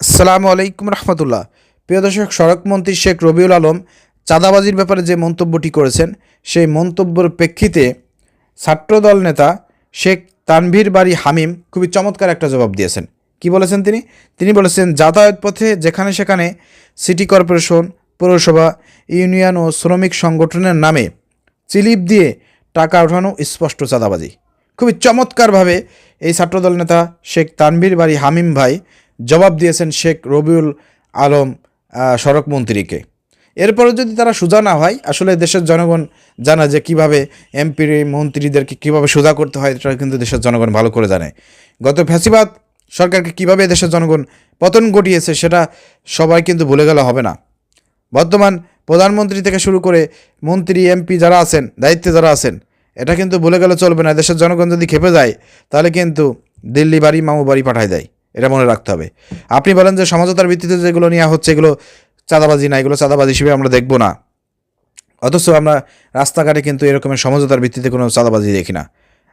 আসসালামু আলাইকুম রহমতুল্লাহ। প্রিয় দর্শক সড়কমন্ত্রী শেখ রবিউল আলম চাঁদাবাজির ব্যাপারে যে মন্তব্যটি করেছেন, সেই মন্তব্যের প্রেক্ষিতে ছাত্রদল নেতা শেখ তানভীর বাড়ি হামিম খুবই চমৎকার একটা জবাব দিয়েছেন। কি বলেছেন তিনি? তিনি বলেছেন, যাতায়াত পথে যেখানে সেখানে সিটি কর্পোরেশন, পৌরসভা, ইউনিয়ন ও শ্রমিক সংগঠনের নামে চিলিপ দিয়ে টাকা ওঠানো স্পষ্ট চাঁদাবাজি। খুবই চমৎকারভাবে এই ছাত্রদল নেতা শেখ তানভীর বাড়ি হামিম ভাই জবাব দিয়েছেন শেখ রবিউল আলম সড়ক মন্ত্রীকে। এরপরে যদি তারা সোজা না হয়, আসলে দেশের জনগণ জানা যে কীভাবে এমপি মন্ত্রীদেরকে কীভাবে সোজা করতে হয়, এটা কিন্তু দেশের জনগণ ভালো করে জানে। গত ফ্যাসিবাদ সরকারকে কীভাবে দেশের জনগণ পতন ঘটিয়েছে, সেটা সবাই কিন্তু ভুলে গেলে হবে না। বর্তমান প্রধানমন্ত্রী থেকে শুরু করে মন্ত্রী, এমপি যারা আছেন, দায়িত্বে যারা আছেন, এটা কিন্তু ভুলে গেলে চলবে না। দেশের জনগণ যদি খেপে যায়, তাহলে কিন্তু দিল্লি বাড়ি, মামু বাড়ি পাঠায় দেয়। এটা মনে রাখতে হবে। আপনি বলেন যে সমঝোতার ভিত্তিতে যেগুলো নেওয়া হচ্ছে, এগুলো চাঁদাবাজি না, এগুলো চাঁদাবাজি হিসেবে আমরা দেখব না। অথচ আমরা রাস্তাঘাটে কিন্তু এরকমের সমঝোতার ভিত্তিতে কোনো চাঁদাবাজি দেখি না।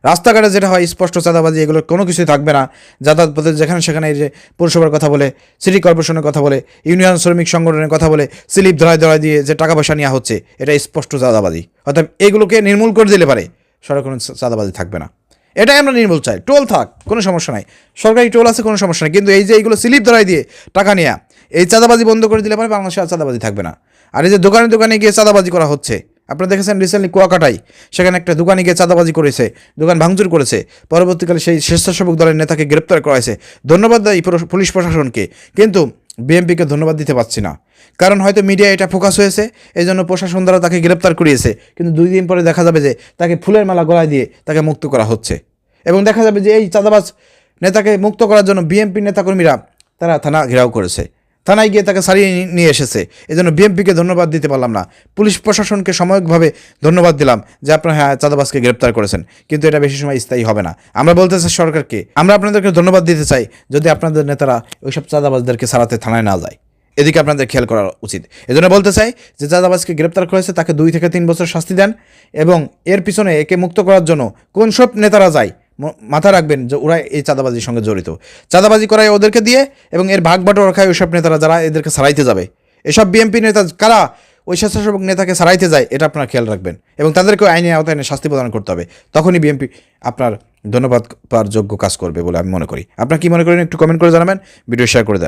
রাস্তাঘাটে যেটা হয়, স্পষ্ট চাঁদাবাজি, এগুলো কোনো কিছুই থাকবে না। যাতায়াত পথে যেখানে সেখানে যে পৌরসভার কথা বলে, সিটি কর্পোরেশনের কথা বলে, ইউনিয়ন শ্রমিক সংগঠনের কথা বলে, স্লিপ ধরায় ধরায় দিয়ে যে টাকা পয়সা নেওয়া হচ্ছে, এটা স্পষ্ট চাঁদাবাজি। অর্থাৎ এগুলোকে নির্মূল করে দিলে পারে সরকার কোনো চাঁদাবাজি থাকবে না। এটাই আমরা নির্মূল চাই। টোল থাক, কোনো সমস্যা নাই। সরকারি টোল আছে, কোনো সমস্যা নাই। কিন্তু এই যে এইগুলো স্লিপ ধরাই দিয়ে টাকা নেওয়া এই চাঁদাবাজি বন্ধ করে দিলে পরে বাংলাদেশে আর চাঁদাবাজি থাকবে না। আর এই যে দোকানে দোকানে গিয়ে চাঁদাবাজি করা হচ্ছে, আপনারা দেখেছেন রিসেন্টলি কুয়াকাটাই সেখানে একটা দোকানে গিয়ে চাঁদাবাজি করেছে, দোকান ভাঙচুর করেছে। পরবর্তীকালে সেই স্বেচ্ছাসেবক দলের নেতাকে গ্রেপ্তার করা হয়েছে ধন্যবাদ দেয় পুলিশ প্রশাসনকে। কিন্তু বিএমপিকে ধন্যবাদ দিতে পারছি না। কারণ হয়তো মিডিয়া এটা ফোকাস হয়েছে এই জন্য প্রশাসন দ্বারা তাকে গ্রেপ্তার করিয়েছে। কিন্তু দুই দিন পরে দেখা যাবে যে তাকে ফুলের মালা গলায় দিয়ে তাকে মুক্ত করা হচ্ছে। এবং দেখা যাবে যে এই চাঁদাবাজ নেতাকে মুক্ত করার জন্য বিএমপি নেতাকর্মীরা তারা থানা ঘেরাও করেছে। থানায় গিয়ে তাকে সারিয়ে নিয়ে এসেছে। এই জন্য বিএনপিকে ধন্যবাদ দিতে পারলাম না। পুলিশ প্রশাসনকে সাময়িকভাবে ধন্যবাদ দিলাম যে আপনারা হ্যাঁ চাঁদাবাজকে গ্রেপ্তার করেছেন। কিন্তু এটা বেশি সময় স্থায়ী হবে না। আমরা বলতে চাই সরকারকে, আমরা আপনাদেরকে ধন্যবাদ দিতে চাই যদি আপনাদের নেতারা ওইসব চাঁদাবাজদেরকে সারাতে থানায় না যায়। এদিকে আপনাদের খেয়াল করা উচিত। এজন্য বলতে চাই যে চাঁদাবাজকে গ্রেপ্তার করেছে, তাকে দুই থেকে তিন বছর শাস্তি দেন এবং এর পিছনে একে মুক্ত করার জন্য কোন সব নেতারা যায় মাথা রাখবেন যে ওরা এই চাঁদাবাজির সঙ্গে জড়িত। চাঁদাবাজি করায় ওদেরকে দিয়ে এবং এর ভাগ বাটোয়ারা খায় ওইসব নেতারা যারা এদেরকে সারাইতে যাবে। এসব বিএনপি নেতা কারা? ওই স্বেচ্ছাসেবক নেতাকে সারাইতে যায়, এটা আপনার খেয়াল রাখবেন। এবং তাদেরকে আইনে আওতায় শাস্তি প্রদান করতে হবে। তখনই বিএনপি আপনার ধন্যবাদ পাওয়ার যোগ্য কাজ করবে বলে আমি মনে করি। আপনার কী মনে করেন একটু কমেন্ট করে জানাবেন ভিডিও শেয়ার করে দেন।